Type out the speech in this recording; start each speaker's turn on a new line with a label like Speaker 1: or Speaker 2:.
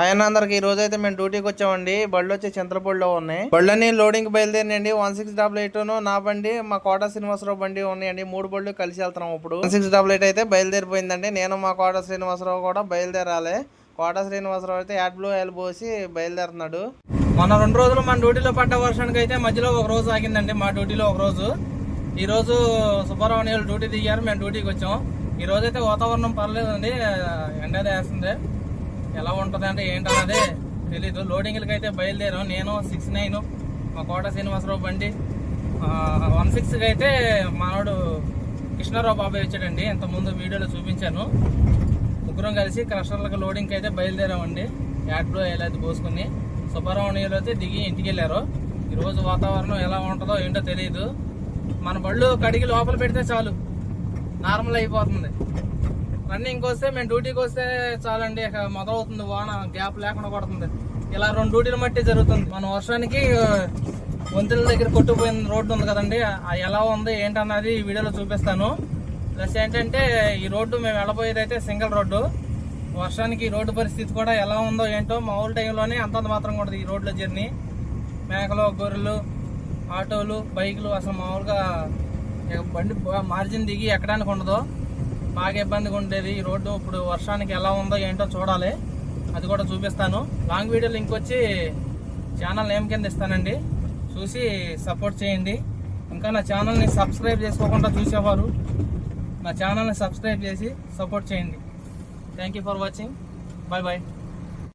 Speaker 1: ఆయన అందరికి ఈ రోజు అయితే మేము డ్యూటీకి వచ్చామండి. బళ్ళు వచ్చి చింతలపూడిలో ఉన్నాయి. బళ్ళని లోడింగ్ బయలుదేరినండి. వన్ సిక్స్ డబుల్ ఎయిట్ నా బండి మా కోట శ్రీనివాసరావు బండి ఉన్నాయండి. మూడు బళ్ళు కలిసి వెళ్తున్నాం ఇప్పుడు. వన్ సిక్స్ డబుల్ ఎయిట్ అయితే బయలుదేరిపోయిందండి. నేను మా కోట శ్రీనివాసరావు కూడా బయలుదేరాలి. కోట శ్రీనివాసరావు అయితే యాడ్ బ్లూ ఆయిల్ పోసి బయలుదేరుతున్నాడు. మన రెండు రోజులు మన డ్యూటీలో పడ్డ వర్షానికి అయితే మధ్యలో ఒక రోజు ఆగిందండి మా డ్యూటీలో ఒక రోజు. ఈ రోజు సుబ్బారావు డ్యూటీ దిగారు మేము డ్యూటీకి వచ్చాం. ఈ రోజైతే వాతావరణం పర్లేదండి ఎండ వేస్తుంది ఎలా ఉంటుంది అంటే అనేది తెలీదు. లోడింగ్లకి అయితే బయలుదేరాం. నేను సిక్స్ నైన్ మా కోట శ్రీనివాసరావు బండి. వన్ సిక్స్కి అయితే మానవుడు కృష్ణారావు బాబాయ్ వచ్చాడండి. ఇంతకుముందు వీడియోలో చూపించాను. ముగ్గురం కలిసి క్రషర్లకు లోడింగ్కి అయితే బయలుదేరామండి. యాడ్లో ఎలా పోసుకుని. సుబ్బారావు అయితే దిగి ఇంటికి వెళ్ళారు. ఈరోజు వాతావరణం ఎలా ఉంటుందో ఏంటో తెలియదు మన బళ్ళు కడిగి లోపల పెడితే చాలు. నార్మల్ అయిపోతుంది. రన్నింగ్కి వస్తే మేము డ్యూటీకి వస్తే చాలండి మొదలవుతుంది వాన గ్యాప్ లేకుండా పడుతుంది. ఇలా రెండు డ్యూటీలు మట్టి జరుగుతుంది. మన వర్షానికి వంతుల దగ్గర కొట్టుకుపోయిన రోడ్డు ఉంది కదండి అది ఎలా ఉంది ఏంటన్నది ఈ వీడియోలో చూపిస్తాను. ప్లస్ ఏంటంటే ఈ రోడ్డు మేము వెళ్ళబోయేది అయితే సింగిల్ రోడ్డు. వర్షానికి ఈ రోడ్డు పరిస్థితి కూడా ఎలా ఉందో ఏంటో మామూలు టైంలోనే అంతంత మాత్రం కూడా ఈ రోడ్లో జర్నీ. మేకలు గొర్రెలు ఆటోలు బైకులు అసలు మామూలుగా బండి మార్జిన్ దిగి ఎక్కడానికి ఉండదు. బాగా ఇబ్బందిగా ఉండేది. ఈ రోడ్డు ఇప్పుడు వర్షానికి ఎలా ఉందో ఏంటో చూడాలి. అది కూడా చూపిస్తాను. లాంగ్ వీడియో లింక్ వచ్చి ఛానల్ నేమ్ కింద ఇస్తానండి. చూసి సపోర్ట్ చేయండి. ఇంకా నా ఛానల్ని సబ్స్క్రైబ్ చేసుకోకుండా చూసేవారు నా ఛానల్ని సబ్స్క్రైబ్ చేసి సపోర్ట్ చేయండి. Thank you for watching bye bye